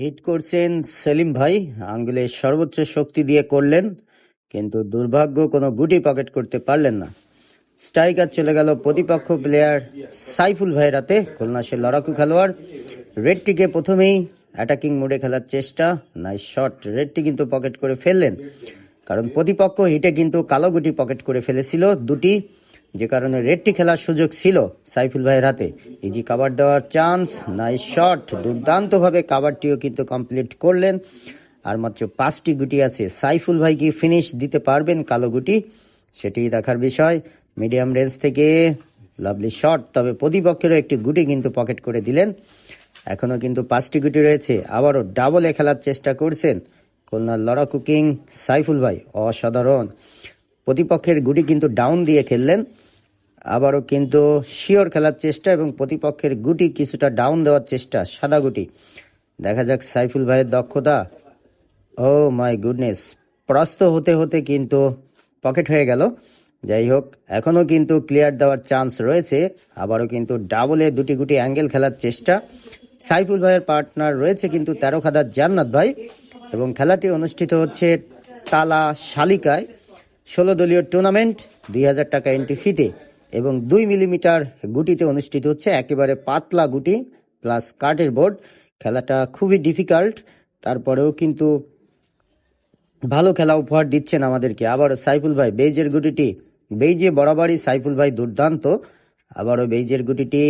Hit করছেন সেলিম ভাই। আঙ্গুলের সর্বোচ্চ শক্তি দিয়ে করলেন, কিন্তু দুর্ভাগ্য কোনো গুটি পকেট করতে পারলেন না। স্ট্রাইকার চলে গেল প্রতিপক্ষ প্লেয়ার সাইফুল ভাইয়ের হাতে। খুলনা সে লড়াকু খেলোয়াড়। রেডটিকে প্রথমেই অ্যাটাকিং মোডে খেলার চেষ্টা নাইস শট। রেডটি কিন্তু পকেট করে ফেললেন। কারণ প্রতিপক্ষ হিটে কিন্তু কালো গুটি পকেট করে ফেলেছিল দুটি। যে কারণে রেডটি খেলার সুযোগ ছিল সাইফুল ভাইয়ের হাতে। ইজি কাবার দেওয়ার চান্স, নাইস শট, দুর্দান্তভাবে কাবারটিও কিন্তু কমপ্লিট করলেন। আর মাত্র পাঁচটি গুটি আছে। সাইফুল ভাই কি ফিনিশ দিতে পারবেন কালো গুটি? সেটি দেখার বিষয়। মিডিয়াম রেঞ্জ থেকে লাভলি শট তবে প্রতিপক্ষেরও একটি গুটি কিন্তু পকেট করে দিলেন। এখনও কিন্তু পাঁচটি গুটি রয়েছে। আবারও ডাবলে খেলার চেষ্টা করছেন। খুলনার লড়া কুকিং সাইফুল ভাই, অসাধারণ। প্রতিপক্ষের গুটি কিন্তু ডাউন দিয়ে খেললেন। আবারও কিন্তু শিওর খেলার চেষ্টা এবং প্রতিপক্ষের গুটি কিছুটা ডাউন দেওয়ার চেষ্টা, সাদা গুটি। দেখা যাক সাইফুল ভাইয়ের দক্ষতা। ও মাই গুডনেস প্রস্ত হতে হতে কিন্তু পকেট হয়ে গেল। যাই হোক এখনও কিন্তু ক্লিয়ার দেওয়ার চান্স রয়েছে। আবারও কিন্তু ডাবলে দুটি গুটি অ্যাঙ্গেল খেলার চেষ্টা। সাইফুল ভাইয়ের পার্টনার রয়েছে কিন্তু তেরো খাদার জান্নাত ভাই। এবং খেলাটি অনুষ্ঠিত হচ্ছে তালা শালিকায়। ষোলো দলীয় টুর্নামেন্ট, দুই হাজার টাকা এন্ট্রি ফিতে এবং দুই মিলিমিটার গুটিতে অনুষ্ঠিত হচ্ছে একেবারে পাতলা গুটি প্লাস কাঠের বোর্ড খেলাটা খুবই ডিফিকাল্ট তারপরেও কিন্তু ভালো খেলা উপহার দিচ্ছেন আমাদেরকে। আবারও সাইফুল ভাই, বেইজের গুটিটি বেইজে বরাবরই সাইফুল ভাই দুর্দান্ত। আবারও বেইজের গুটিটি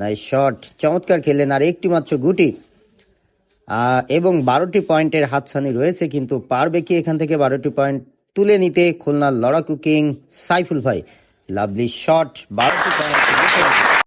নাই শট চমৎকার খেললেন। আর একটি মাত্র গুটি এবং বারোটি পয়েন্টের হাতছানি রয়েছে, কিন্তু পারবে কি এখান থেকে বারোটি পয়েন্ট? তুলে নিতে খুলনার লড়াকু কিং সাইফুল ভাই। লাভলি শট বারোটি